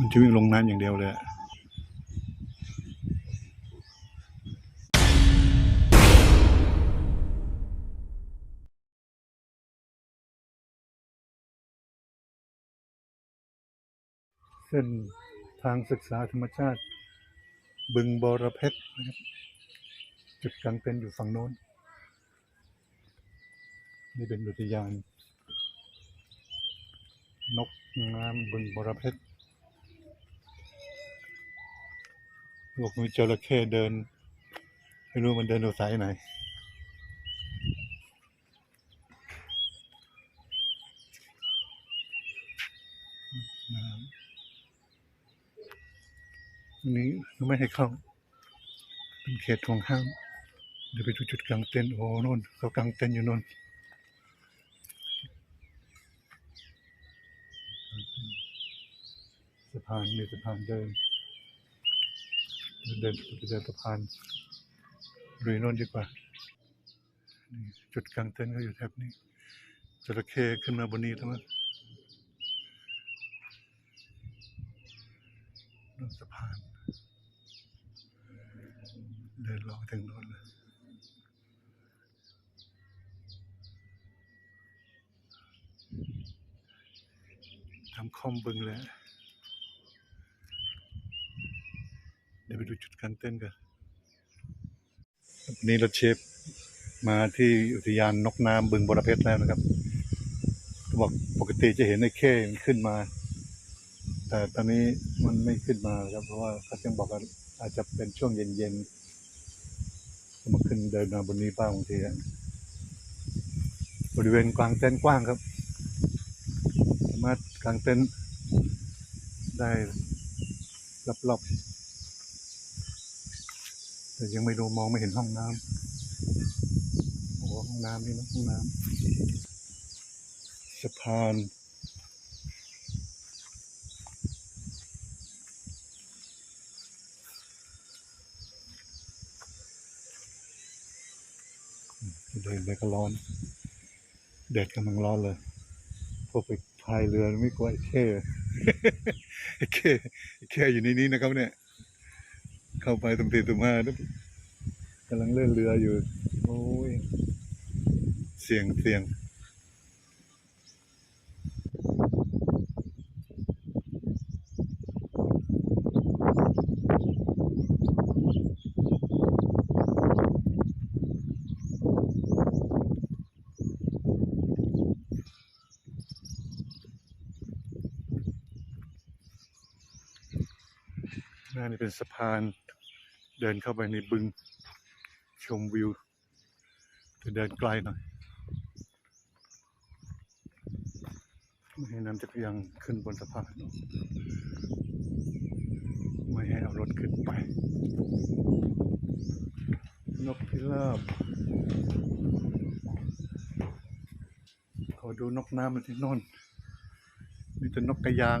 มันจะวิ่งลงน้ำอย่างเดียวเลยเส้นทางศึกษาธรรมชาติ บึงบอระเพชรนะครับจุดกลางเต็นอยู่ฝั่งโน้น นี่เป็นอุทยาน นกงามบึงบอระเพชร บอกมีจระเข้เดิน ไม่รู้มันเดินอยู่สายไหน นี้ไม่ให้เข้า เป็นเขตของห้าม เดี๋ยวไปดูจุดกลางเต็นท์โอ้โน่นเขากลางเต็นท์อยู่โน่นสะพานมีสะพานเดิน เดินไปเดินสะพานลุยโน่นดีกว่านี่จุดกลางเต็นท์ก็อยู่แถบนี้จระเข้ขึ้นมาบนนี้ทั้งนั้นโน่นสะพาน เดินลาะถึงโน่นเลยทำคอมบึงเลยเดี๋ยว ไปดูจุดกางเต้นท์กันวันนี้รถเชฟมาที่อุทยานนกน้ำบึงบรเพชรแล้วนะครับบอกปกติจะเห็นไอ้เข้มันขึ้นมา แต่ตอนนี้มันไม่ขึ้นมาครับ เพราะว่าเขายังบอกว่าอาจจะเป็นช่วงเย็นๆมาขึ้นเดินมาบนนี้บ้างบางทีบริเวณกลางเต็นท์กว้างครับสามารถกางเต็นท์ได้รอบๆ แต่ยังไม่ดูมองไม่เห็นห้องน้ำโอ้ห้องน้ำนี่นะห้องน้ำสะพานเดินไปก็ร้อนแดดกำลังร้อนเลยพวกไปพายเรือไม่กลัวไอ้เข้ไอ้เข้ไอ้เข้อยู่ในนี้นะครับเนี่ย เข้าไปตุ่มสี่ตุ่มห้านะกำลังเล่นเรืออยู่ โอ้ย เสียงเสียงน้านี่เป็นสะพาน เดินเข้าไปในบึงชมวิวจะเดินไกลหน่อยไม่ให้น้ำจักรยานขึ้นบนสะพานไม่ให้เอารถขึ้นไป นกพิราบขอดูนกน้ำมันที่น่นมีแต่นกกระยาง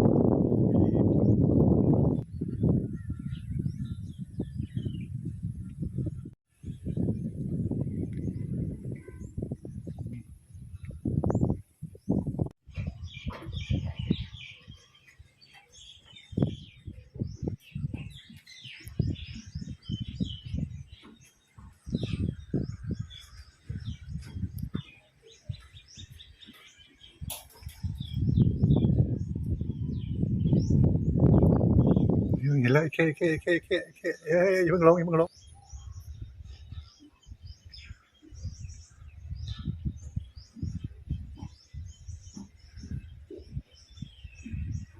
เห็นแล้วเคเคเคเคเคเฮ้ยอย่าเพิ่งลงอย่าเพิ่งลง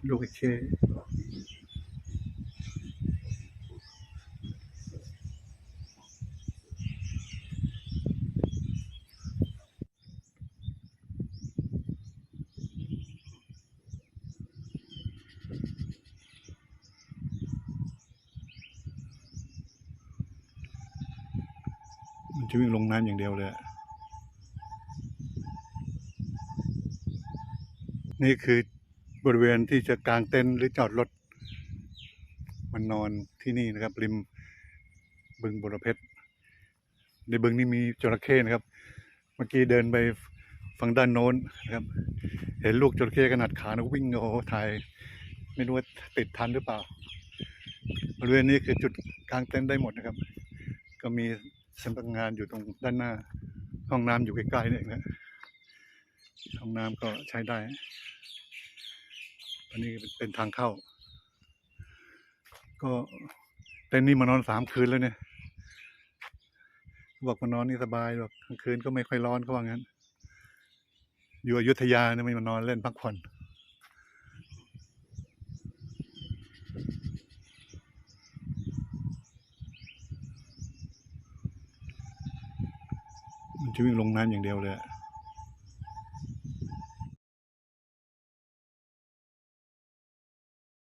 ลูกไอ้เค มันจะวิ่งลงน้ำอย่างเดียวเลย นี่คือบริเวณที่จะกางเต็นท์หรือจอดรถ มันนอนที่นี่นะครับ ริมบึงบรเพชร ในบึงนี้มีจระเข้นะครับ เมื่อกี้เดินไปฝั่งด้านโน้นนะครับ เห็นลูกจระเข้ขนาดขานะวิ่งโอ้โหถ่ายไม่รู้ว่าติดทันหรือเปล่า บริเวณนี้คือจุดกางเต็นท์ได้หมดนะครับ ก็มี สำนักงานอยู่ตรงด้านหน้า ห้องน้ำอยู่ใกล้ๆนี่เองนะห้องน้ำก็ใช้ได้อันนี้เป็นทางเข้า ก็เต็นท์นี้มานอนสามคืนแล้วเนี่ย บอกมานอนนี่สบายบอกกลางคืนก็ไม่ค่อยร้อนเขาว่างั้น อยู่อยุธยาเนี่ยไม่มานอนเล่นพักผ่อน จะวิ่งลงน้ำอย่างเดียวเลย